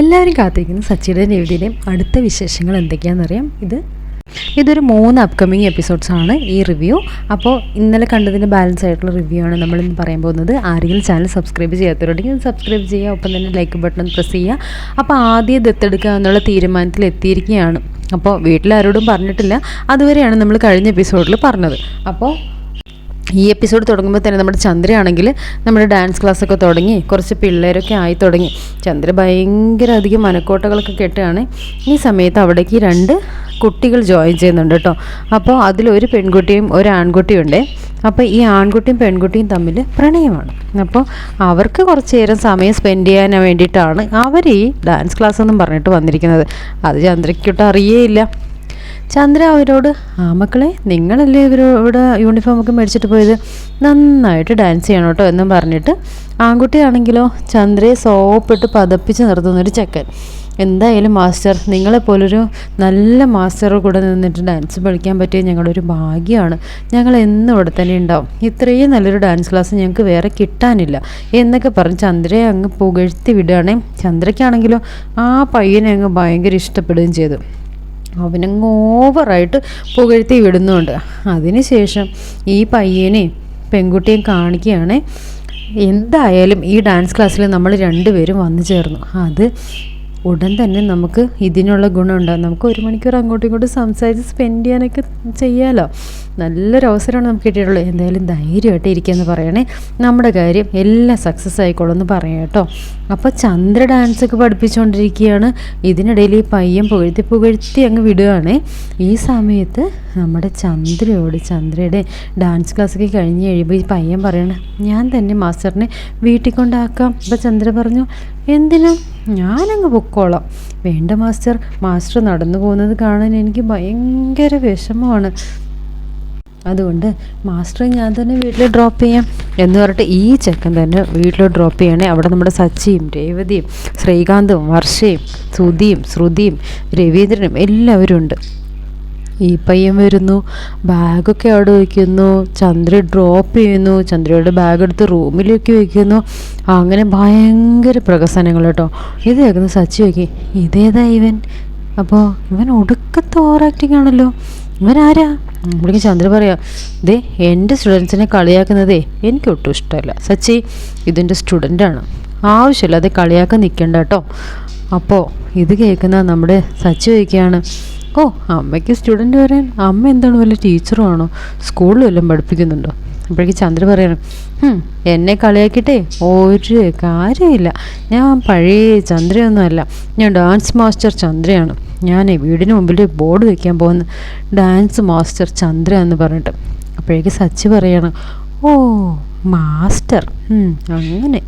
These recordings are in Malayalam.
എല്ലാവരും കാത്തിരിക്കുന്ന സച്ചിയുടെയും രവിയുടെയും അടുത്ത വിശേഷങ്ങൾ എന്തൊക്കെയാണെന്നറിയാം ഇത് ഇതൊരു മൂന്ന് അപ്കമിങ് എപ്പിസോഡ്സ് ആണ് ഈ റിവ്യൂ അപ്പോൾ ഇന്നലെ കണ്ടതിന്റെ ബാലൻസ് ആയിട്ടുള്ള റിവ്യൂ ആണ് നമ്മൾ ഇന്ന് പറയാൻ പോകുന്നത്. ആരെങ്കിലും ചാനൽ സബ്സ്ക്രൈബ് ചെയ്യാത്തവരുണ്ടെങ്കിൽ സബ്സ്ക്രൈബ് ചെയ്യുക ഒപ്പം തന്നെ ലൈക്ക് ബട്ടൺ പ്രസ് ചെയ്യുക. അപ്പോൾ ആദ്യം ദത്തെടുക്കുക എന്നുള്ള തീരുമാനത്തിൽ എത്തിയിരിക്കുകയാണ്. അപ്പോൾ വീട്ടിലാരോടും പറഞ്ഞിട്ടില്ല. അതുവരെയാണ് നമ്മൾ കഴിഞ്ഞ എപ്പിസോഡിൽ പറഞ്ഞത്. അപ്പോൾ ഈ എപ്പിസോഡ് തുടങ്ങുമ്പോൾ തന്നെ നമ്മുടെ ചന്ദ്രയാണെങ്കിൽ നമ്മുടെ ഡാൻസ് ക്ലാസ്സൊക്കെ തുടങ്ങി കുറച്ച് പിള്ളേരൊക്കെ ആയി തുടങ്ങി. ചന്ദ്ര ഭയങ്കര അധികം മനക്കോട്ടകളൊക്കെ കെട്ടുകയാണ്. ഈ സമയത്ത് അവിടേക്ക് രണ്ട് കുട്ടികൾ ജോയിൻ ചെയ്യുന്നുണ്ട് കേട്ടോ അപ്പോൾ അതിലൊരു പെൺകുട്ടിയും ഒരു ആൺകുട്ടിയും ഉണ്ട്. അപ്പോൾ ഈ ആൺകുട്ടിയും പെൺകുട്ടിയും തമ്മിൽ പ്രണയമാണ്. അപ്പോൾ അവർക്ക് കുറച്ച് നേരം സമയം സ്പെൻഡ് ചെയ്യാൻ വേണ്ടിയിട്ടാണ് അവർ ഈ ഡാൻസ് ക്ലാസ് എന്നും പറഞ്ഞിട്ട് വന്നിരിക്കുന്നത്. അത് ചന്ദ്രയ്ക്കൊട്ട് അറിയേയില്ല. ചന്ദ്ര അവരോട് ആ മക്കളെ നിങ്ങളല്ലേ ഇവരോട് യൂണിഫോം ഒക്കെ മേടിച്ചിട്ട് പോയത്? നന്നായിട്ട് ഡാൻസ് ചെയ്യണം കേട്ടോ എന്നും പറഞ്ഞിട്ട് ആൺകുട്ടിയാണെങ്കിലോ ചന്ദ്രയെ സോപ്പിട്ട് പതപ്പിച്ച് നിർത്തുന്നൊരു ചെക്കൻ. എന്തായാലും മാസ്റ്റർ നിങ്ങളെപ്പോലൊരു നല്ല മാസ്റ്ററുടെ കൂടെ നിന്നിട്ട് ഡാൻസ് പഠിക്കാൻ പറ്റിയ ഞങ്ങളുടെ ഒരു ഭാഗ്യമാണ് ഞങ്ങൾ എന്നും ഇവിടെ തന്നെ ഉണ്ടാവും. ഇത്രയും നല്ലൊരു ഡാൻസ് ക്ലാസ് ഞങ്ങൾക്ക് വേറെ കിട്ടാനില്ല എന്നൊക്കെ പറഞ്ഞ് ചന്ദ്രയെ അങ്ങ് പുകഴ്ത്തി വിടുകയാണെ. ചന്ദ്രയ്ക്കാണെങ്കിലോ ആ പയ്യനെ അങ്ങ് ഭയങ്കര ഇഷ്ടപ്പെടുകയും ചെയ്തു. അവനങ്ങ് ഓവറായിട്ട് പുകഴ്ത്തി വിടുന്നുണ്ട്. അതിനുശേഷം ഈ പയ്യനെ പെൺകുട്ടിയെ കാണിക്കുകയാണ്. എന്തായാലും ഈ ഡാൻസ് ക്ലാസ്സിൽ നമ്മൾ രണ്ടുപേരും വന്നു ചേർന്നു. അത് ഉടൻ തന്നെ നമുക്ക് ഇതിനുള്ള ഗുണമുണ്ടാകും നമുക്ക് ഒരു മണിക്കൂർ അങ്ങോട്ടും ഇങ്ങോട്ടും സംസാരിച്ച് സ്പെൻഡ് ചെയ്യാനൊക്കെ ചെയ്യാമല്ലോ നല്ലൊരു അവസരമാണ് നമുക്ക് കിട്ടിയിട്ടുള്ളത്. എന്തായാലും ധൈര്യമായിട്ട് ഇരിക്കുകയെന്ന് പറയണേ. നമ്മുടെ കാര്യം എല്ലാം സക്സസ് ആയിക്കോളും എന്ന് പറയാം കേട്ടോ. അപ്പോൾ ചന്ദ്ര ഡാൻസൊക്കെ പഠിപ്പിച്ചുകൊണ്ടിരിക്കുകയാണ് ഇതിനിടയിൽ ഈ പയ്യൻ പുകഴ്ത്തി പുകഴ്ത്തി അങ്ങ് വിടുകയാണ് ഈ സമയത്ത് നമ്മുടെ ചന്ദ്രയോട് ചന്ദ്രയുടെ ഡാൻസ് ക്ലാസ്സൊക്കെ കഴിഞ്ഞ് കഴിയുമ്പോൾ ഈ പയ്യൻ പറയണേ ഞാൻ തന്നെ മാസ്റ്ററിനെ വീട്ടിൽ കൊണ്ടാക്കാം. അപ്പോൾ ചന്ദ്ര പറഞ്ഞു എന്തിനാ? ഞാനങ്ങ് പൊക്കോളാം. വേണ്ട മാസ്റ്റർ. മാസ്റ്റർ നടന്നു പോകുന്നത് കാണാൻ എനിക്ക് ഭയങ്കര വിഷമമാണ്. അതുകൊണ്ട് മാസ്റ്റർ ഞാൻ തന്നെ വീട്ടിൽ ഡ്രോപ്പ് ചെയ്യാം എന്ന് പറഞ്ഞിട്ട് ഈ ചെക്കൻ തന്നെ വീട്ടിൽ ഡ്രോപ്പ് ചെയ്യണേ അവിടെ നമ്മുടെ സച്ചിയും രേവതിയും ശ്രീകാന്തും വർഷയും സുധിയും ശ്രുതിയും രവീന്ദ്രനും എല്ലാവരും ഉണ്ട്. ഈ പയ്യൻ വരുന്നു. ബാഗൊക്കെ അവിടെ വയ്ക്കുന്നു ചന്ദ്ര ഡ്രോപ്പ് ചെയ്യുന്നു. ചന്ദ്രയുടെ ബാഗ് എടുത്ത് റൂമിലേക്ക് വയ്ക്കുന്നു അങ്ങനെ ഭയങ്കര പ്രകസനങ്ങൾ കേട്ടോ. ഇത് കേൾക്കുന്നു സച്ചി നോക്കി ഇതേതാ ഇവൻ? അപ്പോൾ ഇവൻ ഒടുക്കത്തെ ഓവർ ആക്ടിങ് ആണല്ലോ. ഇവൻ ആരാ? നമ്മളിക്ക് ചന്ദ്ര പറയാം ദേ എന്റെ സ്റ്റുഡൻസിനെ കളിയാക്കുന്നതേ എനിക്ക് ഒട്ടും ഇഷ്ടമല്ല. സച്ചി ഇതിന്റെ സ്റ്റുഡന്റാണ് ആവശ്യമില്ല അത് കളിയാക്കാൻ നിൽക്കണ്ട കേട്ടോ. അപ്പോൾ ഇത് കേൾക്കുന്ന നമ്മുടെ സച്ചി ചോദിക്കുകയാണ് ഓ അമ്മയ്ക്ക് സ്റ്റുഡന്റ് വരാൻ അമ്മ എന്താണ് വല്ല ടീച്ചറും ആണോ? സ്കൂളിൽ വല്ലതും പഠിപ്പിക്കുന്നുണ്ടോ? അപ്പോഴേക്ക് ചന്ദ്ര പറയണം "ഹും, എന്നെ കളിയാക്കിയിട്ടേ ഒരു കാര്യമില്ല ഞാൻ പഴയ ചന്ദ്രയൊന്നുമല്ല. ഞാൻ ഡാൻസ് മാസ്റ്റർ ചന്ദ്രയാണ്. ഞാൻ വീടിന് മുമ്പിൽ ബോർഡ് വയ്ക്കാൻ പോകുന്ന ഡാൻസ് മാസ്റ്റർ ചന്ദ്ര എന്ന് പറഞ്ഞിട്ട്. അപ്പോഴേക്ക് സച്ചി പറയണം ഓ മാസ്റ്റർ അങ്ങനെ.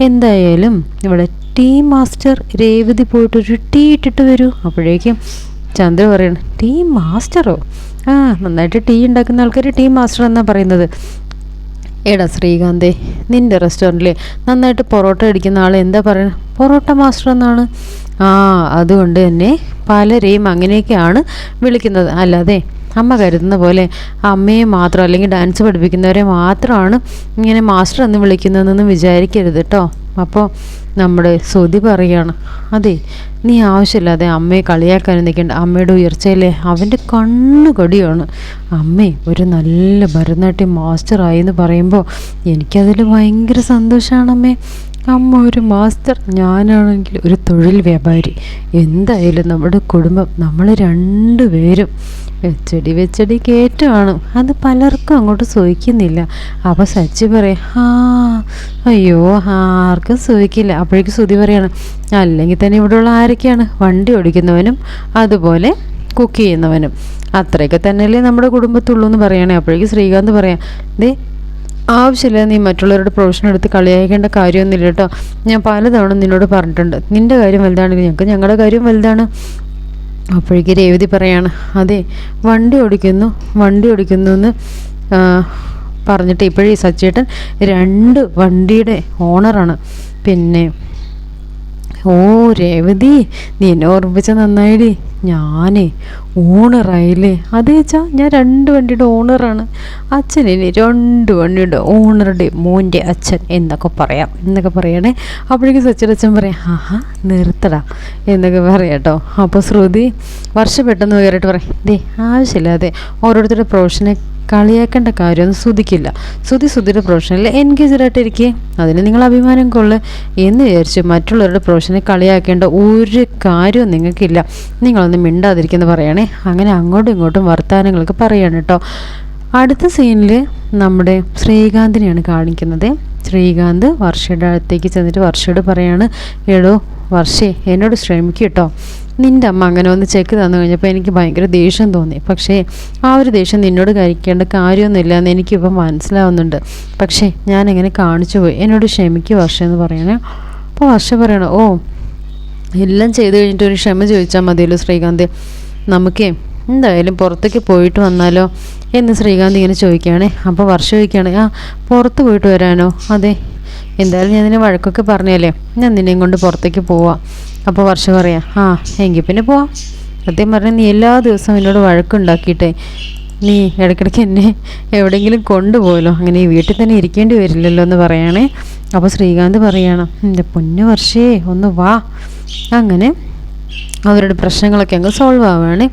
എന്തായാലും ഇവിടെ ടീ മാസ്റ്റർ രേവതി പോയിട്ടൊരു ടീ ഇട്ടിട്ട് വരൂ. അപ്പോഴേക്കും ചന്ദ്ര പറയണം ടീ മാസ്റ്ററോ? ആ നന്നായിട്ട് ടീ ഉണ്ടാക്കുന്ന ആൾക്കാർ ടീ മാസ്റ്റർ എന്നാണ് പറയുന്നത്. എടാ ശ്രീകാന്തേ നിന്റെ റെസ്റ്റോറന്റിൽ നന്നായിട്ട് പൊറോട്ട അടിക്കുന്ന ആൾ എന്താ പറയുന്നത് പൊറോട്ട മാസ്റ്റർ എന്നാണ്. ആ അതുകൊണ്ട് തന്നെ പലരെയും അങ്ങനെയൊക്കെയാണ് വിളിക്കുന്നത്. അല്ലാതെ അമ്മ കരുതുന്ന പോലെ അമ്മയെ മാത്രം അല്ലെങ്കിൽ ഡാൻസ് പഠിപ്പിക്കുന്നവരെ മാത്രമാണ് ഇങ്ങനെ മാസ്റ്റർ എന്ന് വിളിക്കുന്നതെന്നൊന്നും വിചാരിക്കരുത് കേട്ടോ അപ്പോൾ നമ്മുടെ ശ്രുതി പറയുകയാണ് അതെ നീ ആവശ്യമില്ലാതെ അമ്മയെ കളിയാക്കാൻ നിൽക്കേണ്ട. അമ്മയുടെ ഉയർച്ചയിലെ അവന്റെ കണ്ണുകടിയാണ് അമ്മേ ഒരു നല്ല ഭരതനാട്യം മാസ്റ്ററായി എന്ന് പറയുമ്പോൾ എനിക്കതിൽ ഭയങ്കര സന്തോഷമാണ് അമ്മേ അമ്മ ഒരു മാസ്റ്റർ ഞാനാണെങ്കിൽ ഒരു തൊഴിൽ വ്യാപാരി. എന്തായാലും നമ്മുടെ കുടുംബം നമ്മൾ രണ്ടുപേരും വെച്ചടി വെച്ചടി കയറ്റമാണ് അത് പലർക്കും അങ്ങോട്ട് സൂഹിക്കുന്നില്ല അപ്പോൾ സച്ചി പറയും ആ അയ്യോ ആർക്കും സൂഹിക്കില്ല അപ്പോഴേക്കും ശ്രുതി പറയാണ് അല്ലെങ്കിൽ തന്നെ ഇവിടെയുള്ള ആരൊക്കെയാണ്? വണ്ടി ഓടിക്കുന്നവനും അതുപോലെ കുക്ക് ചെയ്യുന്നവനും. അത്രയൊക്കെ തന്നെയല്ലേ നമ്മുടെ കുടുംബത്തുള്ളൂ എന്ന് പറയണേ അപ്പോഴേക്കും ശ്രീകാന്ത് പറയാം ദേ ആവശ്യമില്ല നീ മറ്റുള്ളവരുടെ പ്രൊഫഷൻ എടുത്ത് കളിയാക്കേണ്ട കാര്യമൊന്നുമില്ല കേട്ടോ. ഞാൻ പലതവണ നിന്നോട് പറഞ്ഞിട്ടുണ്ട് നിന്റെ കാര്യം വലുതാണെങ്കിൽ ഞങ്ങൾക്ക് ഞങ്ങളുടെ കാര്യം വലുതാണ്. അപ്പോഴേക്ക് രേവതി പറയാണ് അതെ വണ്ടി ഓടിക്കുന്നു വണ്ടി ഓടിക്കുന്നു എന്ന് പറഞ്ഞിട്ട് ഇപ്പോഴേ സച്ചേട്ടൻ രണ്ട് വണ്ടിയുടെ ഓണറാണ് പിന്നെ ഓ രേവതി നീ എന്നെ ഓർമ്മിച്ച നന്നായിടി. ഞാനേ ഓണറായില്ലേ അതേ ഞാൻ രണ്ട് വണ്ടിയുടെ ഓണറാണ് അച്ഛനെ രണ്ട് വണ്ടിയുടെ ഓണറുടെ മോന്റെ അച്ഛൻ എന്നൊക്കെ പറയാം. എന്നൊക്കെ പറയണേ. അപ്പോഴേക്കും സച്ചിനച്ഛൻ പറയാം ആഹാ നിർത്തടാ എന്നൊക്കെ പറയാട്ടോ അപ്പോൾ ശ്രുതി വർഷം പെട്ടെന്ന് കയറിയിട്ട് പറയും ദേ ആവശ്യമില്ലാതെ ഓരോരുത്തരുടെ പ്രൊഫഷനെ കളിയാക്കേണ്ട കാര്യമൊന്നും സുതിക്കില്ല സുതി സുതിയുടെ പ്രൊഫഷനിൽ എൻഗേജഡ് അതിന് നിങ്ങൾ അഭിമാനം കൊള്ളു. എന്ന് വിചാരിച്ച് മറ്റുള്ളവരുടെ പ്രൊഫഷനെ കളിയാക്കേണ്ട ഒരു കാര്യവും നിങ്ങൾക്കില്ല. നിങ്ങളൊന്ന് മിണ്ടാതിരിക്കുന്നു പറയണേ. അങ്ങനെ അങ്ങോട്ടും ഇങ്ങോട്ടും വർത്തമാനങ്ങളൊക്കെ പറയാണ് കേട്ടോ അടുത്ത സീനിൽ നമ്മുടെ ശ്രീകാന്തിനെയാണ് കാണിക്കുന്നത്. ശ്രീകാന്ത് വർഷയുടെ അടുത്തേക്ക് ചെന്നിട്ട് വർഷയോട് പറയാണ് എടോ വർഷേ എന്നോട് ശ്രമിക്കും കേട്ടോ നിന്റെ അമ്മ അങ്ങനെ ഒന്ന് ചെക്ക് തന്നു കഴിഞ്ഞപ്പോൾ എനിക്ക് ഭയങ്കര ദേഷ്യം തോന്നി. പക്ഷേ ആ ഒരു ദേഷ്യം നിന്നോട് കഴിക്കേണ്ട കാര്യമൊന്നുമില്ല എന്ന് എനിക്കിപ്പോൾ മനസ്സിലാവുന്നുണ്ട്. പക്ഷേ ഞാൻ എങ്ങനെ കാണിച്ചു പോയി. എന്നോട് ക്ഷമിക്കുക വർഷ എന്ന് പറയണേ. അപ്പോൾ വർഷ പറയണം ഓ എല്ലാം ചെയ്ത് കഴിഞ്ഞിട്ട് ഒരു ക്ഷമ ചോദിച്ചാൽ മതിയല്ലോ ശ്രീകാന്ത്. നമുക്കേ എന്തായാലും പുറത്തേക്ക് പോയിട്ട് വന്നാലോ എന്ന് ശ്രീകാന്ത് ഇങ്ങനെ ചോദിക്കുകയാണേ. അപ്പോൾ വർഷം ചോദിക്കുകയാണ് ആ പുറത്ത് പോയിട്ട് വരാനോ? അതെ. എന്തായാലും ഞാൻ നിന്നെ വഴക്കൊക്കെ പറഞ്ഞല്ലേ ഞാൻ നിന്നെയും കൊണ്ട് പുറത്തേക്ക് പോവാം. അപ്പോൾ വർഷം പറയാം ആ എങ്കിൽ പിന്നെ പോവാം. സത്യം പറഞ്ഞാൽ നീ എല്ലാ ദിവസവും എന്നോട് വഴക്കുണ്ടാക്കിയിട്ടേ നീ ഇടയ്ക്കിടയ്ക്ക് എന്നെ എവിടെയെങ്കിലും കൊണ്ടുപോയല്ലോ അങ്ങനെ ഈ വീട്ടിൽ തന്നെ ഇരിക്കേണ്ടി വരില്ലല്ലോ എന്ന് പറയണേ. അപ്പോൾ ശ്രീകാന്ത് പറയണം എന്റെ പൊന്നു വർഷേ ഒന്ന് വാ. അങ്ങനെ അവരുടെ പ്രശ്നങ്ങളൊക്കെ അങ്ങ് സോൾവ് ആവുകയാണ്.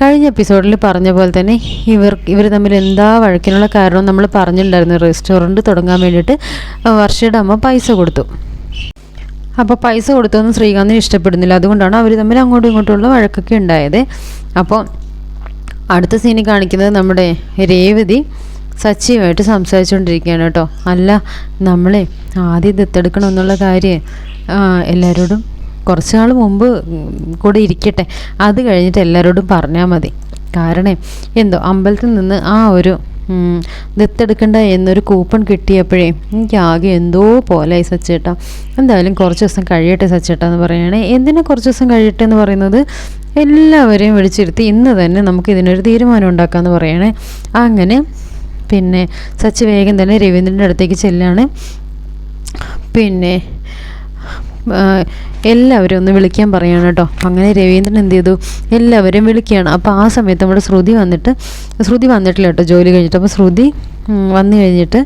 കഴിഞ്ഞ എപ്പിസോഡിൽ പറഞ്ഞ പോലെ തന്നെ ഇവർ ഇവർ തമ്മിൽ എന്താ വഴക്കിനുള്ള കാരണം നമ്മൾ പറഞ്ഞിട്ടുണ്ടായിരുന്നു. റെസ്റ്റോറന്റ് തുടങ്ങാൻ വേണ്ടിയിട്ട് വർഷയുടെ അമ്മ പൈസ കൊടുത്തു. അപ്പോൾ പൈസ കൊടുത്തൊന്നും ശ്രീകാന്തിന് ഇഷ്ടപ്പെടുന്നില്ല. അതുകൊണ്ടാണ് അവർ തമ്മിൽ അങ്ങോട്ടും ഇങ്ങോട്ടുമുള്ള വഴക്കൊക്കെ ഉണ്ടായത്. അപ്പോൾ അടുത്ത സീനിൽ കാണിക്കുന്നത് നമ്മുടെ രേവതി സച്ചിയുമായിട്ട് സംസാരിച്ചുകൊണ്ടിരിക്കുകയാണ് കേട്ടോ. അല്ല നമ്മളെ ആദ്യം ദത്തെടുക്കണം എന്നുള്ള കാര്യം എല്ലാവരോടും കുറച്ച് നാൾ മുമ്പ് കൂടെ ഇരിക്കട്ടെ. അത് കഴിഞ്ഞിട്ട് എല്ലാവരോടും പറഞ്ഞാൽ മതി. കാരണം എന്തോ അമ്പലത്തിൽ നിന്ന് ആ ഒരു ദത്തെടുക്കണ്ട എന്നൊരു കൂപ്പൺ കിട്ടിയപ്പോഴേ എനിക്ക് ആകെ എന്തോ പോലെ സച്ചേട്ടാ. എന്തായാലും കുറച്ച് ദിവസം കഴിയട്ടെ സച്ചേട്ടാ എന്ന് പറയുകയാണേ. എന്തിനാ കുറച്ച് ദിവസം കഴിയട്ടെ എന്ന് പറയുന്നത്? എല്ലാവരെയും വിളിച്ചിരുത്തി ഇന്ന് തന്നെ നമുക്ക് ഇതിനൊരു തീരുമാനം ഉണ്ടാക്കാമെന്ന് പറയണേ അങ്ങനെ പിന്നെ സച്ച് വേഗം തന്നെ രവീന്ദ്രന്റെ അടുത്തേക്ക് ചെല്ലാണ്. പിന്നെ എല്ലാവരും ഒന്ന് വിളിക്കാൻ പറയാണ് കേട്ടോ. അങ്ങനെ രവീന്ദ്രൻ എന്ത് ചെയ്തു? എല്ലാവരും വിളിക്കുകയാണ്. അപ്പോൾ ആ സമയത്ത് നമ്മുടെ ശ്രുതി വന്നിട്ട് ശ്രുതി വന്നിട്ടില്ല കേട്ടോ ജോലി കഴിഞ്ഞിട്ട്. അപ്പോൾ ശ്രുതി വന്നു കഴിഞ്ഞിട്ട്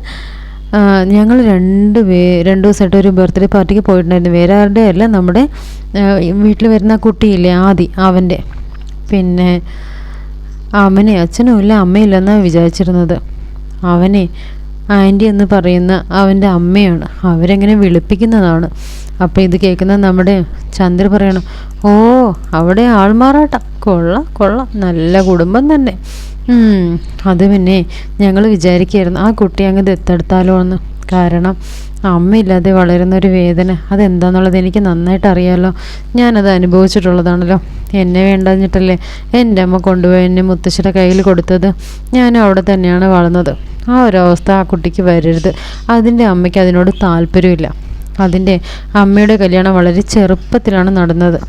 ഞങ്ങൾ രണ്ട് പേ രണ്ട് ദിവസമായിട്ട് ഒരു ബർത്ത്ഡേ പാർട്ടിക്ക് പോയിട്ടുണ്ടായിരുന്നു. വേറെ ആരുടെ അല്ല നമ്മുടെ വീട്ടിൽ വരുന്ന കുട്ടിയില്ലേ ആദി അവന്റെ. പിന്നെ അവനെ അച്ഛനും ഇല്ല അമ്മയില്ലെന്നാണ് വിചാരിച്ചിരുന്നത്. അവനെ ആന്റി എന്ന് പറയുന്ന അവന്റെ അമ്മയാണ്. അവരെങ്ങനെ വിളിപ്പിക്കുന്നതാണ്? അപ്പോൾ ഇത് കേൾക്കുന്ന നമ്മുടെ ചന്ദ്ര പറയണം ഓ അവിടെ ആൾമാറാട്ട. കൊള്ള കൊള്ള. നല്ല കുടുംബം തന്നെ. അത് പിന്നെ ഞങ്ങൾ വിചാരിക്കുകയായിരുന്നു ആ കുട്ടി അങ്ങ് ദത്തെടുത്താലോ എന്ന് കാരണം അമ്മയില്ലാതെ വളരുന്ന ഒരു വേദന. അതെന്താന്നുള്ളത് എനിക്ക് നന്നായിട്ട് അറിയാമല്ലോ ഞാനത് അനുഭവിച്ചിട്ടുള്ളതാണല്ലോ. എന്നെ വേണ്ടഞ്ഞിട്ടല്ലേ എന്റെ അമ്മ കൊണ്ടുപോയി എന്നെ മുത്തശ്ശിയുടെ കയ്യിൽ കൊടുത്തത്. ഞാനും അവിടെ തന്നെയാണ് വളർന്നത്. ആ ഒരവസ്ഥ ആ കുട്ടിക്ക് വരരുത്. അതിന്റെ അമ്മയ്ക്ക് അതിനോട് താല്പര്യമില്ല. അതിന്റെ അമ്മയുടെ കല്യാണം വളരെ ചെറുപ്പത്തിലാണ് നടന്നത്.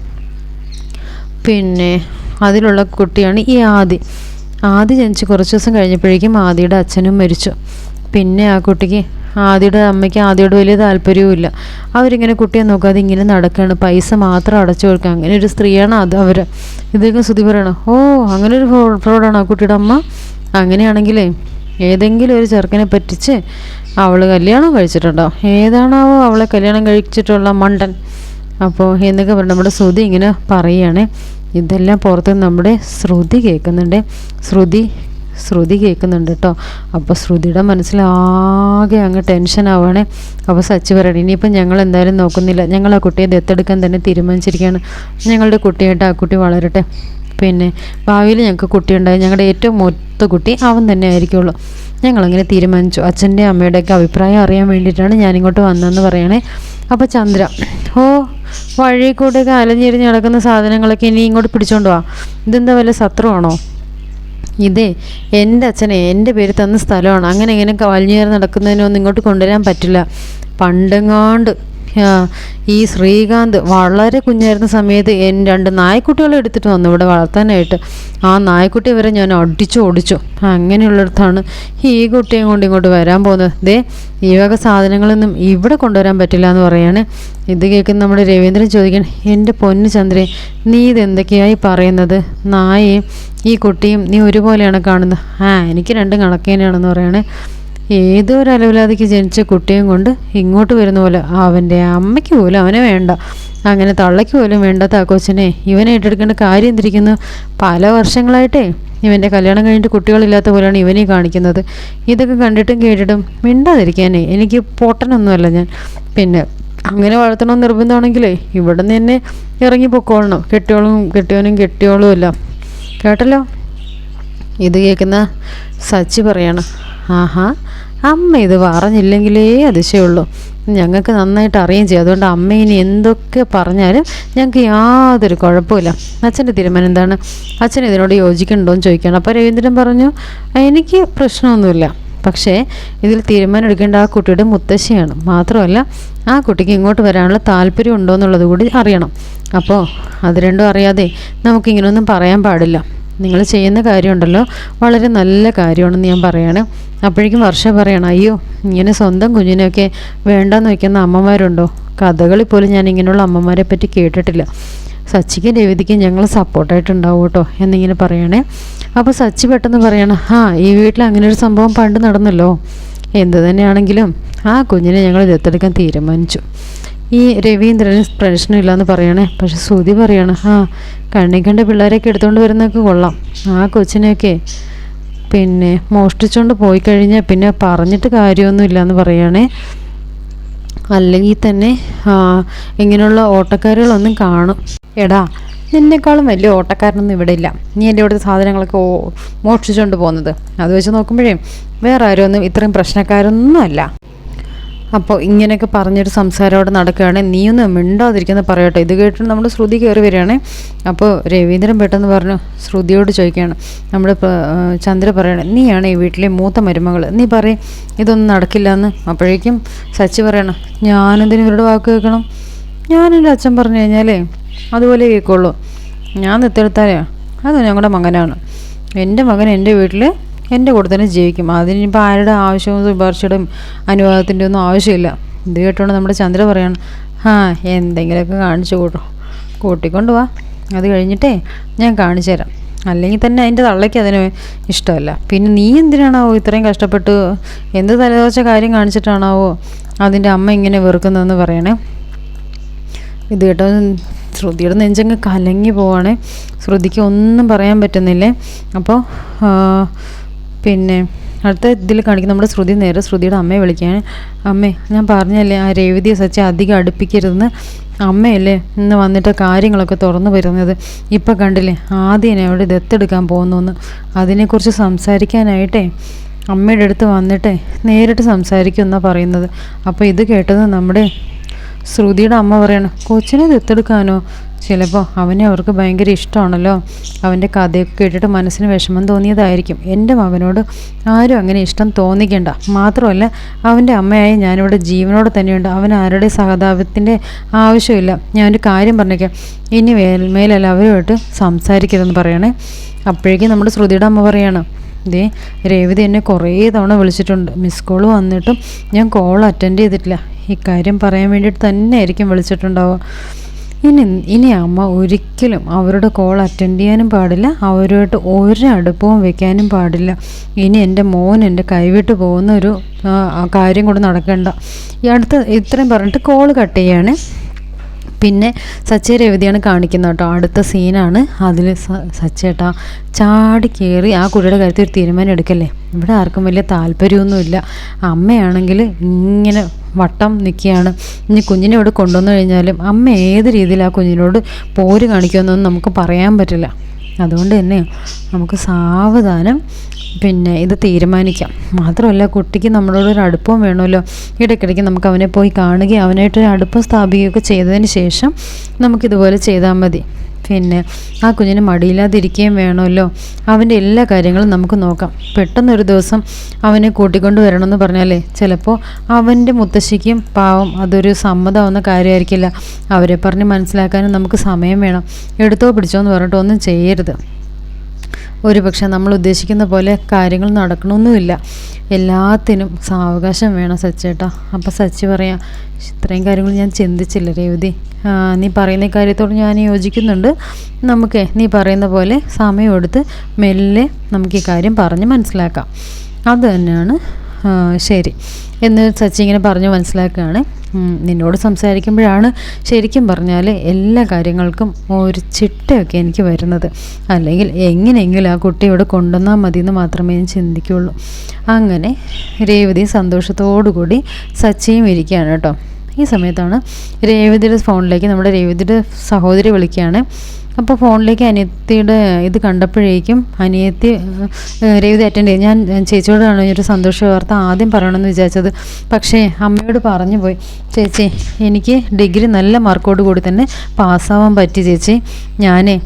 പിന്നെ അതിലുള്ള കുട്ടിയാണ് ഈ ആദി. ആദി ജനിച്ച് കുറച്ച് ദിവസം കഴിഞ്ഞപ്പോഴേക്കും ആദിയുടെ അച്ഛനും മരിച്ചു. പിന്നെ ആ കുട്ടിക്ക് ആദിയുടെ അമ്മയ്ക്ക് ആദ്യയുടെ വലിയ താല്പര്യവുമില്ല. അവരിങ്ങനെ കുട്ടിയെ നോക്കാതെ ഇങ്ങനെ നടക്കുകയാണ് പൈസ മാത്രം അടച്ചു കൊടുക്കുക. അങ്ങനെ ഒരു സ്ത്രീയാണ് അത് അവർ ഇതൊക്കെ ശ്രുതി പറയണം ഓ അങ്ങനെ ഒരു ഫ്രോഡാണ് കുട്ടിയുടെ അമ്മ? അങ്ങനെയാണെങ്കിലേ ഏതെങ്കിലും ഒരു ചെറുക്കനെ പറ്റിച്ച് അവൾ കല്യാണം കഴിച്ചിട്ടുണ്ടോ? ഏതാണാവോ അവളെ കല്യാണം കഴിച്ചിട്ടുള്ള മണ്ടൻ. അപ്പോൾ എന്നൊക്കെ പറഞ്ഞു നമ്മുടെ ശ്രുതി ഇങ്ങനെ പറയുകയാണേ. ഇതെല്ലാം പുറത്ത് നമ്മുടെ ശ്രുതി കേൾക്കുന്നുണ്ട്. ശ്രുതി ശ്രുതി കേൾക്കുന്നുണ്ട് കേട്ടോ അപ്പോൾ ശ്രുതിയുടെ മനസ്സിലാകെ അങ്ങ് ടെൻഷൻ ആവുകയാണെ അപ്പോൾ സച്ചി പറയണം ഇനിയിപ്പോൾ ഞങ്ങൾ എന്തായാലും നോക്കുന്നില്ല. ഞങ്ങൾ ആ കുട്ടിയെ ദത്തെടുക്കാൻ തന്നെ തീരുമാനിച്ചിരിക്കുകയാണ്. ഞങ്ങളുടെ കുട്ടിയായിട്ട് ആ കുട്ടി വളരട്ടെ. പിന്നെ ഭാവിയിൽ ഞങ്ങൾക്ക് കുട്ടിയുണ്ടായി ഞങ്ങളുടെ ഏറ്റവും മൂത്ത കുട്ടി അവൻ തന്നെ ആയിരിക്കുള്ളൂ. ഞങ്ങളങ്ങനെ തീരുമാനിച്ചു. അച്ഛന്റെ അമ്മയുടെയൊക്കെ അഭിപ്രായം അറിയാൻ വേണ്ടിയിട്ടാണ് ഞാനിങ്ങോട്ട് വന്നതെന്ന് പറയണേ. അപ്പോൾ ചന്ദ്ര ഓ വഴി കൂടെയൊക്കെ അലഞ്ഞിരിഞ്ഞ് നടക്കുന്ന സാധനങ്ങളൊക്കെ ഇനി ഇങ്ങോട്ട് പിടിച്ചോണ്ട് ഇതെന്താ വല്ല ശത്രുവാണോ? ഇതേ എന്റെ അച്ഛനെ എന്റെ പേര് തന്ന സ്ഥലമാണ്. അങ്ങനെ ഇങ്ങനെ വലിഞ്ഞേറി നടക്കുന്നതിനൊന്നും ഇങ്ങോട്ട് കൊണ്ടുവരാൻ പറ്റില്ല. പണ്ടെങ്ങാണ്ട് ഈ ശ്രീകാന്ത് വളരെ കുഞ്ഞായിരുന്ന സമയത്ത് എൻ രണ്ട് നായ്ക്കുട്ടികളെ എടുത്തിട്ട് വന്നു. ഇവിടെ വളർത്താനായിട്ട്. ആ നായ്ക്കുട്ടി വരെ ഞാൻ അടിച്ചു ഓടിച്ചു. അങ്ങനെയുള്ളിടത്താണ് ഈ കുട്ടിയും കൊണ്ട് ഇങ്ങോട്ട് വരാൻ പോകുന്നത്. ദേ ഈ വക സാധനങ്ങളൊന്നും ഇവിടെ കൊണ്ടുവരാൻ പറ്റില്ല എന്ന് പറയാണ്. ഇത് കേൾക്കുന്ന നമ്മുടെ രവീന്ദ്രൻ ചോദിക്കണം എന്റെ പൊന്നു ചന്ദ്രൻ നീ ഇതെന്തൊക്കെയായി പറയുന്നത്? നായയും ഈ കുട്ടിയും നീ ഒരുപോലെയാണ് കാണുന്നത്. ആ എനിക്ക് രണ്ടും കണക്കേനെയാണെന്ന് പറയണേ. ഏതോ ഒരു ജനിച്ച കുട്ടിയും കൊണ്ട് ഇങ്ങോട്ട് വരുന്ന പോലെ അവന്റെ അമ്മയ്ക്ക് പോലും അവനെ വേണ്ട. അങ്ങനെ തള്ളയ്ക്ക് പോലും വേണ്ടാത്ത ആ കൊച്ചിനെ ഇവനെ ഏറ്റെടുക്കേണ്ട കാര്യം എന്തിരിക്കുന്നു? പല വർഷങ്ങളായിട്ടേ ഇവന്റെ കല്യാണം കഴിഞ്ഞിട്ട് കുട്ടികളില്ലാത്ത പോലെയാണ് ഇവനെ കാണിക്കുന്നത്. ഇതൊക്കെ കണ്ടിട്ടും കേട്ടിട്ടും മിണ്ടാതിരിക്കാനേ. എനിക്ക് പൊട്ടനൊന്നുമല്ല ഞാൻ. പിന്നെ അങ്ങനെ വളർത്തണം നിർബന്ധമാണെങ്കിലേ ഇവിടെ നിന്ന് തന്നെ ഇറങ്ങി പൊക്കോളണം. കെട്ടിയോളും കെട്ടിയോനും കെട്ടിയോളും അല്ല കേട്ടല്ലോ? ഇത് കേൾക്കുന്ന സച്ചി പറയാണ്. ആഹാ അമ്മ ഇത് പറഞ്ഞില്ലെങ്കിലേ അതിശയുള്ളൂ ഞങ്ങൾക്ക് നന്നായിട്ട് അറിയുകയും ചെയ്യും. അതുകൊണ്ട് അമ്മ ഇനി എന്തൊക്കെ പറഞ്ഞാലും ഞങ്ങൾക്ക് യാതൊരു കുഴപ്പമില്ല അച്ഛന്റെ തീരുമാനം എന്താണ്? അച്ഛൻ ഇതിനോട് യോജിക്കുന്നുണ്ടോ എന്ന് അപ്പോൾ രവീന്ദ്രൻ പറഞ്ഞു എനിക്ക് പ്രശ്നമൊന്നുമില്ല. പക്ഷേ ഇതിൽ തീരുമാനം എടുക്കേണ്ട ആ കുട്ടിയുടെ മുത്തശ്ശിയാണ്. മാത്രമല്ല ആ കുട്ടിക്ക് ഇങ്ങോട്ട് വരാനുള്ള താല്പര്യം ഉണ്ടോ എന്നുള്ളത് കൂടി അറിയണം. അപ്പോൾ അത് രണ്ടും അറിയാതെ നമുക്കിങ്ങനൊന്നും പറയാൻ പാടില്ല. നിങ്ങൾ ചെയ്യുന്ന കാര്യമുണ്ടല്ലോ വളരെ നല്ല കാര്യമാണെന്ന് ഞാൻ പറയാണ്. അപ്പോഴേക്കും വർഷ പറയണം അയ്യോ ഇങ്ങനെ സ്വന്തം കുഞ്ഞിനെയൊക്കെ വേണ്ടെന്ന് വയ്ക്കുന്ന അമ്മമാരുണ്ടോ? കഥകളിൽ പോലും ഞാൻ ഇങ്ങനെയുള്ള അമ്മമാരെ പറ്റി കേട്ടിട്ടില്ല. സച്ചിക്കും രവിതിക്കും ഞങ്ങൾ സപ്പോർട്ടായിട്ടുണ്ടാവും കേട്ടോ എന്നിങ്ങനെ പറയണേ. അപ്പോൾ സച്ചി പെട്ടെന്ന് പറയണം ആ ഈ വീട്ടിൽ അങ്ങനെ ഒരു സംഭവം പണ്ട് നടന്നല്ലോ. എന്ത് തന്നെയാണെങ്കിലും ആ കുഞ്ഞിനെ ഞങ്ങൾ ദത്തെടുക്കാൻ തീരുമാനിച്ചു. ഈ രവീന്ദ്രന് പ്രശ്നമില്ലെന്ന് പറയണേ. പക്ഷെ ശ്രുതി പറയണം ആ കണ്ണി കണ്ട പിള്ളേരെയൊക്കെ എടുത്തുകൊണ്ട് വരുന്നൊക്കെ കൊള്ളാം. ആ കൊച്ചിനെയൊക്കെ പിന്നെ മോഷ്ടിച്ചുകൊണ്ട് പോയി കഴിഞ്ഞാൽ പിന്നെ പറഞ്ഞിട്ട് കാര്യമൊന്നുമില്ല എന്ന് പറയണേ. അല്ലെങ്കിൽ തന്നെ ഇങ്ങനെയുള്ള ഓട്ടക്കാരുകളൊന്നും കാണും. എടാ നിന്നെക്കാളും വലിയ ഓട്ടക്കാരനൊന്നും ഇവിടെ ഇല്ല. നീ എന്റെ ഇവിടുത്തെ സാധനങ്ങളൊക്കെ മോഷ്ടിച്ചുകൊണ്ട് പോകുന്നത്. അത് വെച്ച് നോക്കുമ്പോഴേ വേറെ ആരും ഒന്നും ഇത്രയും പ്രശ്നക്കാരൊന്നും അല്ല അപ്പോൾ ഇങ്ങനെയൊക്കെ പറഞ്ഞൊരു സംസാരം അവിടെ നടക്കുകയാണ് നീയൊന്ന് മിണ്ടാതിരിക്കുന്ന പറയട്ടെ. ഇത് കേട്ടിട്ട് നമ്മുടെ ശ്രുതി കയറി വരികയാണേ. അപ്പോൾ രവീന്ദ്രൻ പെട്ടെന്ന് പറഞ്ഞു ശ്രുതിയോട് ചോദിക്കുകയാണ് നമ്മുടെ ചന്ദ്ര പറയണേ നീയാണ് ഈ വീട്ടിലെ മൂത്ത മരുമകൾ നീ പറയും ഇതൊന്നും നടക്കില്ല എന്ന് അപ്പോഴേക്കും സച്ചി പറയണം ഞാനെന്തിനും ഇവരുടെ വാക്ക് കേൾക്കണം? ഞാനെന്റെ അച്ഛൻ പറഞ്ഞു കഴിഞ്ഞാലേ അതുപോലെ കേൾക്കുള്ളൂ. ഞാൻ നിത്തെടുത്താലേ അത് ഞങ്ങളുടെ മകനാണ്. എന്റെ മകൻ എന്റെ വീട്ടിൽ എന്റെ കൂടെ തന്നെ ജീവിക്കും. അതിനിപ്പോൾ ആരുടെ ആവശ്യവും ശുപാർശയുടെയും അനുവാദത്തിന്റെ ഒന്നും ആവശ്യമില്ല. ഇത് കേട്ടോണ്ട് നമ്മുടെ ചന്ദ്ര പറയാണ് ആ എന്തെങ്കിലുമൊക്കെ കാണിച്ചു കൂട്ടോ. കൂട്ടിക്കൊണ്ട് വാ. അത് കഴിഞ്ഞിട്ടേ ഞാൻ കാണിച്ചു തരാം. അല്ലെങ്കിൽ തന്നെ അതിന്റെ തള്ളയ്ക്ക് അതിന് ഇഷ്ടമല്ല. പിന്നെ നീ എന്തിനാണാവോ ഇത്രയും കഷ്ടപ്പെട്ട് എന്ത് തലദോച്ച കാര്യം കാണിച്ചിട്ടാണാവോ അതിന്റെ അമ്മ ഇങ്ങനെ വെറുക്കുന്നതെന്ന് പറയണേ? ഇത് കേട്ടോ ശ്രുതിയുടെ നെഞ്ചങ്ങ് കലങ്ങി പോവാണ്. ശ്രുതിക്ക് ഒന്നും പറയാൻ പറ്റുന്നില്ലേ? അപ്പോൾ പിന്നെ അടുത്ത ഇതിൽ കാണിക്കുന്ന നമ്മുടെ ശ്രുതി നേരെ ശ്രുതിയുടെ അമ്മയെ വിളിക്കുകയാണ്. അമ്മേ ഞാൻ പറഞ്ഞല്ലേ ആ രേവതിയെ സച്ച് അധികം അടുപ്പിക്കരുതെന്ന്? അമ്മയല്ലേ ഇന്ന് വന്നിട്ട് കാര്യങ്ങളൊക്കെ തുറന്നു വരുന്നത്? ഇപ്പം കണ്ടില്ലേ ആദ്യം എന്നെ അവിടെ ദത്തെടുക്കാൻ പോകുന്നു അതിനെക്കുറിച്ച് സംസാരിക്കാനായിട്ടേ അമ്മയുടെ അടുത്ത് വന്നിട്ട് നേരിട്ട് സംസാരിക്കുമെന്നാണ് പറയുന്നത്. അപ്പോൾ ഇത് കേട്ടത് നമ്മുടെ ശ്രുതിയുടെ അമ്മ പറയണം കൊച്ചിനെ ദത്തെടുക്കാനോ? ചിലപ്പോൾ അവനെ അവർക്ക് ഭയങ്കര ഇഷ്ടമാണല്ലോ. അവന്റെ കഥയൊക്കെ കേട്ടിട്ട് മനസ്സിന് വിഷമം തോന്നിയതായിരിക്കും. എന്റെ മകനോട് ആരും അങ്ങനെ ഇഷ്ടം തോന്നിക്കേണ്ട. മാത്രമല്ല അവന്റെ അമ്മയായി ഞാനിവിടെ ജീവനോട് തന്നെയുണ്ട്. അവൻ ആരുടെ സഹതാപത്തിന്റെ ആവശ്യമില്ല. ഞാനൊരു കാര്യം പറഞ്ഞേക്കാം. ഇനി മേൽമേലല്ല അവരുമായിട്ട് സംസാരിക്കരുതെന്ന് പറയണേ. അപ്പോഴേക്കും നമ്മുടെ ശ്രുതിയുടെ അമ്മ പറയാണ് ദേ രേവതി എന്നെ കുറേ തവണ വിളിച്ചിട്ടുണ്ട്. മിസ് കോൾ വന്നിട്ടും ഞാൻ കോൾ അറ്റൻഡ് ചെയ്തിട്ടില്ല. ഇക്കാര്യം പറയാൻ വേണ്ടിയിട്ട് തന്നെ ആയിരിക്കും വിളിച്ചിട്ടുണ്ടാവുക. ഇനി ഇനി അമ്മ ഒരിക്കലും അവരുടെ കോൾ അറ്റൻഡ് ചെയ്യാനും പാടില്ല. അവരുമായിട്ട് ഒരടുപ്പവും വെക്കാനും പാടില്ല. ഇനി എന്റെ മോൻ എന്റെ കൈവിട്ട് പോകുന്ന ഒരു കാര്യം കൂടെ നടക്കേണ്ട. ഈ അടുത്ത ഇത്രയും പറഞ്ഞിട്ട് കോൾ കട്ട് ചെയ്യാണ്. പിന്നെ സച്ചി രവതിയാണ് കാണിക്കുന്നത് കേട്ടോ. അടുത്ത സീനാണ് അതിൽ സച്ചേട്ടാ ചാടി കയറി ആ കുട്ടിയുടെ കാര്യത്തിൽ ഒരു തീരുമാനം എടുക്കല്ലേ? ഇവിടെ ആർക്കും വലിയ താല്പര്യമൊന്നുമില്ല. അമ്മയാണെങ്കിൽ ഇങ്ങനെ വട്ടം നിൽക്കുകയാണ്. ഇനി കുഞ്ഞിനെ ഇവിടെ കൊണ്ടുവന്നു കഴിഞ്ഞാലും അമ്മ ഏത് രീതിയിൽ ആ കുഞ്ഞിനോട് പോര് കാണിക്കുമെന്നൊന്നും നമുക്ക് പറയാൻ പറ്റില്ല. അതുകൊണ്ട് തന്നെ നമുക്ക് സാവധാനം പിന്നെ ഇത് തീരുമാനിക്കാം. മാത്രമല്ല കുട്ടിക്ക് നമ്മളോട് ഒരു അടുപ്പവും വേണമല്ലോ. ഇടയ്ക്കിടയ്ക്ക് നമുക്ക് അവനെ പോയി കാണുകയും അവനായിട്ടൊരു അടുപ്പം സ്ഥാപിക്കുകയൊക്കെ ചെയ്തതിന് ശേഷം നമുക്കിതുപോലെ ചെയ്താൽ മതി. പിന്നെ ആ കുഞ്ഞിന് മടിയില്ലാതിരിക്കുകയും വേണമല്ലോ. അവന്റെ എല്ലാ കാര്യങ്ങളും നമുക്ക് നോക്കാം. പെട്ടെന്നൊരു ദിവസം അവനെ കൂട്ടിക്കൊണ്ട് വരണമെന്ന് പറഞ്ഞാലേ ചിലപ്പോൾ അവന്റെ മുത്തശ്ശിക്കും പാവം അതൊരു സമ്മതമാവുന്ന കാര്യമായിരിക്കില്ല. അവരെ പറഞ്ഞ് മനസ്സിലാക്കാനും നമുക്ക് സമയം വേണം. എടുത്തോ പിടിച്ചോ എന്ന് പറഞ്ഞിട്ട് ഒന്നും ചെയ്യരുത്. ഒരു പക്ഷേ നമ്മൾ ഉദ്ദേശിക്കുന്ന പോലെ കാര്യങ്ങൾ നടക്കണമെന്നുമില്ല. എല്ലാത്തിനും സാവകാശം വേണം സച്ചേട്ടാ അപ്പം സച്ചി പറയാം ഇത്രയും കാര്യങ്ങൾ ഞാൻ ചിന്തിച്ചില്ല രേവതി. നീ പറയുന്ന കാര്യത്തോട് ഞാൻ യോജിക്കുന്നുണ്ട്. നമുക്ക് നീ പറയുന്ന പോലെ സമയമെടുത്ത് മെല്ലെ നമുക്ക് ഈ കാര്യം പറഞ്ഞ് മനസ്സിലാക്കാം. അത് തന്നെയാണ് ശരി. എന്ന് സച്ചി ഇങ്ങനെ പറഞ്ഞ് മനസ്സിലാക്കുകയാണ്. നിന്നോട് സംസാരിക്കുമ്പോഴാണ് ശരിക്കും പറഞ്ഞാൽ എല്ലാ കാര്യങ്ങൾക്കും ഒരു ചിട്ടയൊക്കെ എനിക്ക് വരുന്നത്. അല്ലെങ്കിൽ എങ്ങനെയെങ്കിലും ആ കുട്ടിയോട് കൊണ്ടുവന്നാൽ മതി എന്ന് മാത്രമേ ഞാൻ ചിന്തിക്കുള്ളൂ. അങ്ങനെ രേവതി സന്തോഷത്തോടു കൂടി സച്ചിയും ഇരിക്കുകയാണ് കേട്ടോ. ഈ സമയത്താണ് രേവതിയുടെ ഫോണിലേക്ക് നമ്മുടെ രേവതിയുടെ സഹോദരി വിളിക്കുകയാണ്. അപ്പോൾ ഫോണിലേക്ക് അനിയത്തിയുടെ ഇത് കണ്ടപ്പോഴേക്കും അനിയത്തി രവിത അറ്റൻഡ് ചെയ്തു. ഞാൻ ചേച്ചിയോടാണ് ഒരു സന്തോഷ വാർത്ത ആദ്യം പറയണമെന്ന് വിചാരിച്ചത്. പക്ഷേ അമ്മയോട് പറഞ്ഞു പോയി ചേച്ചി എനിക്ക് ഡിഗ്രി നല്ല മാർക്കോട് കൂടി തന്നെ പാസ്സാവാൻ പറ്റി ചേച്ചി. ഞാനേ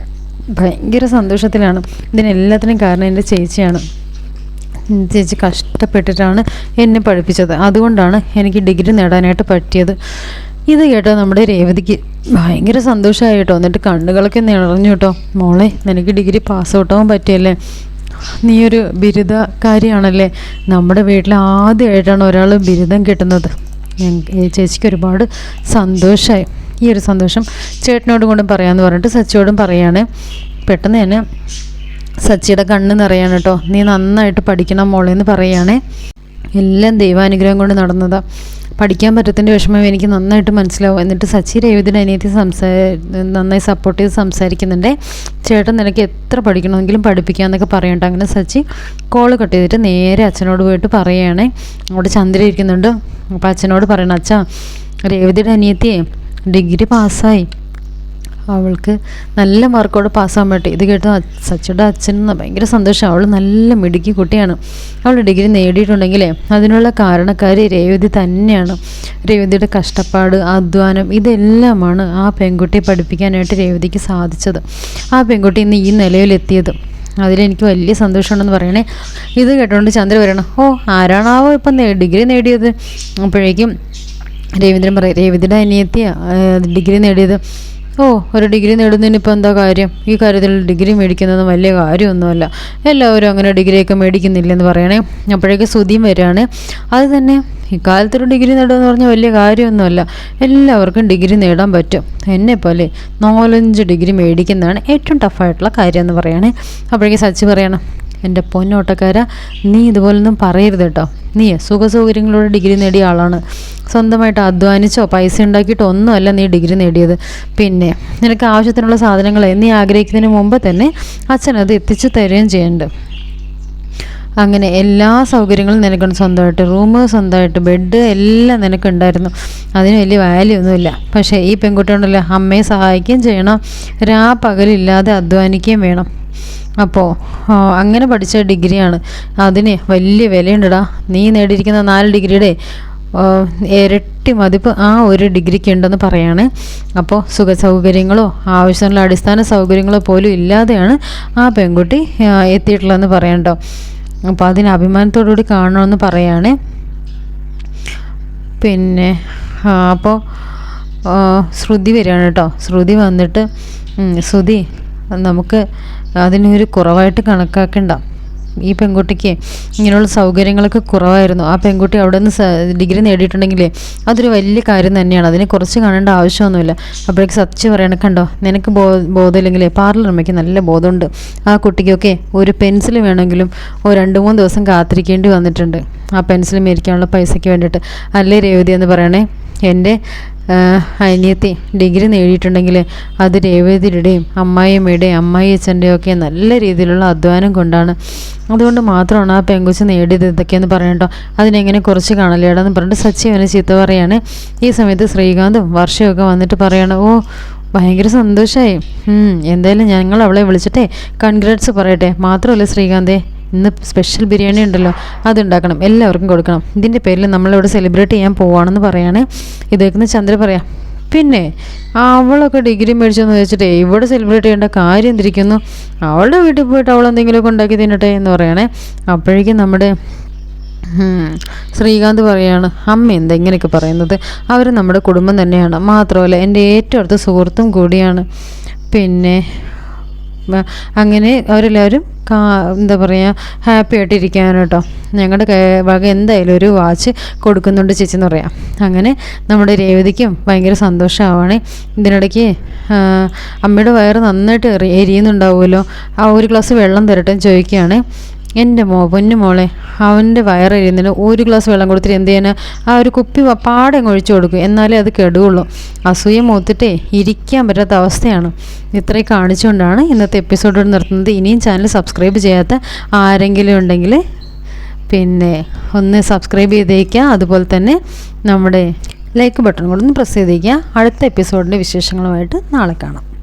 ഭയങ്കര സന്തോഷത്തിലാണ്. ഇതിനെല്ലാത്തിനും കാരണം എന്റെ ചേച്ചിയാണ്. ചേച്ചി കഷ്ടപ്പെട്ടിട്ടാണ് എന്നെ പഠിപ്പിച്ചത്. അതുകൊണ്ടാണ് എനിക്ക് ഡിഗ്രി നേടാനായിട്ട് പറ്റിയത്. ഇത് കേട്ടോ നമ്മുടെ രേവതിക്ക്. ഭയങ്കര സന്തോഷമായി കേട്ടോ. എന്നിട്ട് കണ്ണുകളൊക്കെ നിറഞ്ഞു കേട്ടോ. മോളെ നിനക്ക് ഡിഗ്രി പാസ് ഔട്ടാവാൻ പറ്റിയല്ലേ നീയൊരു ബിരുദക്കാരിയാണല്ലേ? നമ്മുടെ വീട്ടിൽ ആദ്യമായിട്ടാണ് ഒരാൾ ബിരുദം കിട്ടുന്നത്. ചേച്ചിക്ക് ഒരുപാട് സന്തോഷമായി. ഈ ഒരു സന്തോഷം ചേട്ടനോടും കൂടെ പറയാമെന്ന് പറഞ്ഞിട്ട് സച്ചിയോടും പറയാണ്. പെട്ടെന്ന് തന്നെ സച്ചിയുടെ കണ്ണ് നിറയാണ് കേട്ടോ. നീ നന്നായിട്ട് പഠിക്കണം മോളെ എന്ന് പറയുകയാണേ എല്ലാം ദൈവാനുഗ്രഹം കൊണ്ട് നടന്നതാണ് പഠിക്കാൻ പറ്റത്തിന്റെ വിഷമം എനിക്ക് നന്നായിട്ട് മനസ്സിലാവും. എന്നിട്ട് സച്ചി രേവതിന്റെ അനിയത്തി സംസാ നന്നായി സപ്പോർട്ട് ചെയ്ത് സംസാരിക്കുന്നുണ്ട്. ചേട്ടൻ നിനക്ക് എത്ര പഠിക്കണമെങ്കിലും പഠിപ്പിക്കാമെന്നൊക്കെ പറയണ്ട. അങ്ങനെ സച്ചി കോൾ കട്ട് ചെയ്തിട്ട് നേരെ അച്ഛനോട് പോയിട്ട് പറയുകയാണേ അവിടെ ചന്ദ്ര ഇരിക്കുന്നുണ്ട്. അപ്പോൾ അച്ഛനോട് പറയണം അച്ഛാ രേവതിയുടെ അനിയത്തിയെ ഡിഗ്രി പാസ്സായി അവൾക്ക് നല്ല മാർക്കോടെ പാസ്സാകാൻ പറ്റി. ഇത് കേട്ട് സച്ചിയുടെ അച്ഛന് ഭയങ്കര സന്തോഷം. അവൾ നല്ല മിടുക്കി കുട്ടിയാണ്. അവൾ ഡിഗ്രി നേടിയിട്ടുണ്ടെങ്കിലേ അതിനുള്ള കാരണക്കാരി രേവതി തന്നെയാണ്. രേവതിയുടെ കഷ്ടപ്പാട് അധ്വാനം ഇതെല്ലാമാണ് ആ പെൺകുട്ടിയെ പഠിപ്പിക്കാനായിട്ട് രേവതിക്ക് സാധിച്ചത്. ആ പെൺകുട്ടി ഇന്ന് ഈ നിലയിലെത്തിയത്. അതിലെനിക്ക് വലിയ സന്തോഷമുണ്ടെന്ന് പറയണേ. ഇത് കേട്ടോണ്ട് ചന്ദ്ര പറയണം ഓ ആരാണാവോ ഇപ്പം ഡിഗ്രി നേടിയത്? അപ്പോഴേക്കും രവീന്ദ്രൻ പറയും രേവതിയുടെ അനിയത്തിയാണ് ഡിഗ്രി നേടിയത്. ഓ ഒരു ഡിഗ്രി നേടുന്നതിന് ഇപ്പോൾ എന്താ കാര്യം? ഈ കാര്യത്തിൽ ഡിഗ്രി മേടിക്കുന്നത് വലിയ കാര്യമൊന്നുമല്ല. എല്ലാവരും അങ്ങനെ ഡിഗ്രിയൊക്കെ മേടിക്കുന്നില്ലെന്ന് പറയണേ. അപ്പോഴേക്ക് സുതിയും വരികയാണ്. അത് തന്നെ ഇക്കാലത്തൊരു ഡിഗ്രി നേടുമെന്ന് പറഞ്ഞാൽ വലിയ കാര്യമൊന്നുമല്ല. എല്ലാവർക്കും ഡിഗ്രി നേടാൻ പറ്റും. എന്നെ പോലെ നാലഞ്ച് ഡിഗ്രി മേടിക്കുന്നതാണ് ഏറ്റവും ടഫായിട്ടുള്ള കാര്യം എന്ന് പറയുകയാണെ അപ്പോഴേക്ക് സച്ചി പറയണം എന്റെ പൊന്നോട്ടക്കാര നീ ഇതുപോലൊന്നും പറയരുത് കേട്ടോ നീ സുഖസൗകര്യങ്ങളോട് ഡിഗ്രി നേടിയ ആളാണ്. സ്വന്തമായിട്ട് അധ്വാനിച്ചോ പൈസ ഉണ്ടാക്കിയിട്ടോ ഒന്നുമല്ല നീ ഡിഗ്രി നേടിയത്. പിന്നെ നിനക്ക് ആവശ്യത്തിനുള്ള സാധനങ്ങളെ നീ ആഗ്രഹിക്കുന്നതിന് മുമ്പ് തന്നെ അച്ഛനത് എത്തിച്ചു തരുകയും ചെയ്യുന്നുണ്ട് അങ്ങനെ എല്ലാ സൗകര്യങ്ങളും നിനക്കുണ്ട് സ്വന്തമായിട്ട്. റൂം സ്വന്തമായിട്ട് ബെഡ് എല്ലാം നിനക്കുണ്ടായിരുന്നു. അതിന് വലിയ വാല്യൂ ഒന്നുമില്ല. പക്ഷേ ഈ പെൺകുട്ടിയുണ്ടല്ലോ അമ്മയെ സഹായിക്കുകയും ചെയ്യണം. രാ പകലില്ലാതെ അധ്വാനിക്കുകയും വേണം. അപ്പോൾ അങ്ങനെ പഠിച്ച ഡിഗ്രിയാണ് അതിന് വലിയ വിലയുണ്ടടാ. നീ നേടിയിരിക്കുന്ന നാല് ഡിഗ്രിയുടെ ഇരട്ടി മതിപ്പ് ആ ഒരു ഡിഗ്രിക്ക് ഉണ്ടെന്ന് പറയാണ്. അപ്പോൾ സുഖ സൗകര്യങ്ങളോ ആവശ്യമുള്ള അടിസ്ഥാന സൗകര്യങ്ങളോ പോലും ഇല്ലാതെയാണ് ആ പെൺകുട്ടി എത്തിയിട്ടുള്ളതെന്ന് പറയണ്ടോ അപ്പോൾ അതിന് അഭിമാനത്തോടുകൂടി കാണണമെന്ന് പറയാണ്. പിന്നെ അപ്പോൾ ശ്രുതി വരികയാണ് കേട്ടോ. ശ്രുതി വന്നിട്ട് ശ്രുതി നമുക്ക് അതിനൊരു കുറവായിട്ട് കണക്കാക്കണ്ട. ഈ പെൺകുട്ടിക്ക് ഇങ്ങനെയുള്ള സൗകര്യങ്ങളൊക്കെ കുറവായിരുന്നു. ആ പെൺകുട്ടി അവിടെ നിന്ന് ഡിഗ്രി നേടിയിട്ടുണ്ടെങ്കിലേ അതൊരു വലിയ കാര്യം തന്നെയാണ്. അതിനെ കുറച്ച് കാണേണ്ട ആവശ്യമൊന്നുമില്ല. അപ്പോഴേക്ക് സത്യം പറയണം കണ്ടോ നിനക്ക് ബോ ബോധമില്ലെങ്കിലേ പാർലർ അമ്മയ്ക്ക് നല്ല ബോധമുണ്ട്. ആ കുട്ടിക്കൊക്കെ ഒരു പെൻസിൽ വേണമെങ്കിലും ഒരു രണ്ട് മൂന്ന് ദിവസം കാത്തിരിക്കേണ്ടി വന്നിട്ടുണ്ട്. ആ പെൻസിൽ മേടിക്കാനുള്ള പൈസയ്ക്ക് വേണ്ടിയിട്ട്. അല്ലേ രേവതി എന്ന് പറയണേ? എന്റെ അനിയത്തി ഡിഗ്രി നേടിയിട്ടുണ്ടെങ്കിൽ അത് രേവതിയുടെയും അമ്മായിയമ്മയുടെയും അമ്മായി അച്ഛന്റെയും ഒക്കെ നല്ല രീതിയിലുള്ള അധ്വാനം കൊണ്ടാണ്. അതുകൊണ്ട് മാത്രമാണ് ആ പെങ്കുച്ച് നേടിയത് ഇതൊക്കെയെന്ന് പറയണ്ടോ അതിനെങ്ങനെ കുറച്ച് കാണലേടാന്ന് പറഞ്ഞിട്ട് സച്ചിവന ചീത്ത പറയാണ്. ഈ സമയത്ത് ശ്രീകാന്തും വർഷയൊക്കെ വന്നിട്ട് പറയണം ഓ ഭയങ്കര സന്തോഷമായി എന്തായാലും ഞങ്ങൾ അവളെ വിളിച്ചിട്ടേ കൺഗ്രാറ്റ്സ് പറയട്ടെ. മാത്രമല്ല ശ്രീകാന്തേ ഇന്ന് സ്പെഷ്യൽ ബിരിയാണി ഉണ്ടല്ലോ അതുണ്ടാക്കണം എല്ലാവർക്കും കൊടുക്കണം. ഇതിന്റെ പേരിൽ നമ്മളിവിടെ സെലിബ്രേറ്റ് ചെയ്യാൻ പോവാണെന്ന് പറയാണ്. ഇത് ചന്ദ്ര പറയാം പിന്നെ അവളൊക്കെ ഡിഗ്രി മേടിച്ചെന്ന് വെച്ചിട്ട് ഇവിടെ സെലിബ്രേറ്റ് ചെയ്യേണ്ട കാര്യം എന്തിരിക്കുന്നു? അവളുടെ വീട്ടിൽ പോയിട്ട് അവൾ എന്തെങ്കിലുമൊക്കെ ഉണ്ടാക്കി തിന്നട്ടെ എന്ന് പറയണേ. അപ്പോഴേക്കും നമ്മുടെ. ശ്രീകാന്ത് പറയാണ് അമ്മ എന്താ ഇങ്ങനെയൊക്കെ പറയുന്നത്? അവർ നമ്മുടെ കുടുംബം തന്നെയാണ്. മാത്രമല്ല എന്റെ ഏറ്റവും അടുത്ത സുഹൃത്തും കൂടിയാണ്. പിന്നെ അങ്ങനെ അവരെല്ലാവരും കാ എന്താ പറയുക ഹാപ്പി ആയിട്ടിരിക്കാനോ കേട്ടോ. ഞങ്ങളുടെ വക എന്തായാലും ഒരു വാച്ച് കൊടുക്കുന്നുണ്ട് ചേച്ചി എന്ന് പറയാം. അങ്ങനെ നമ്മുടെ രേവതിക്കും ഭയങ്കര സന്തോഷമാവാണ് ഇതിനിടയ്ക്ക് അമ്മയുടെ വയറ് നന്നായിട്ട് എറി എരിയുന്നുണ്ടാവുമല്ലോ. ആ ഒരു ഗ്ലാസ് വെള്ളം തരട്ടെ ചോദിക്കുകയാണ്. എന്റെ മോ പൊന്നു മോളെ അവന്റെ വയറെരിയുന്നതിന് ഒരു ഗ്ലാസ് വെള്ളം കൊടുത്തിട്ട് എന്ത് ചെയ്യാൻ ആ ഒരു കുപ്പി പാടെ ഒഴിച്ചു കൊടുക്കും. എന്നാലേ അത് കെടുകയുള്ളൂ. അസൂയ മൂത്തിട്ടേ ഇരിക്കാൻ പറ്റാത്ത അവസ്ഥയാണ്. ഇത്രയും കാണിച്ചുകൊണ്ടാണ് ഇന്നത്തെ എപ്പിസോഡ് നിർത്തുന്നത്. ഇനിയും ചാനൽ സബ്സ്ക്രൈബ് ചെയ്യാത്ത ആരെങ്കിലും ഉണ്ടെങ്കിൽ പിന്നെ ഒന്ന് സബ്സ്ക്രൈബ് ചെയ്തേക്കുക. അതുപോലെ തന്നെ നമ്മുടെ ലൈക്ക് ബട്ടൺ കൂടെ ഒന്ന് പ്രസ് ചെയ്തേക്കുക. അടുത്ത എപ്പിസോഡിന്റെ വിശേഷങ്ങളുമായിട്ട് നാളെ കാണാം.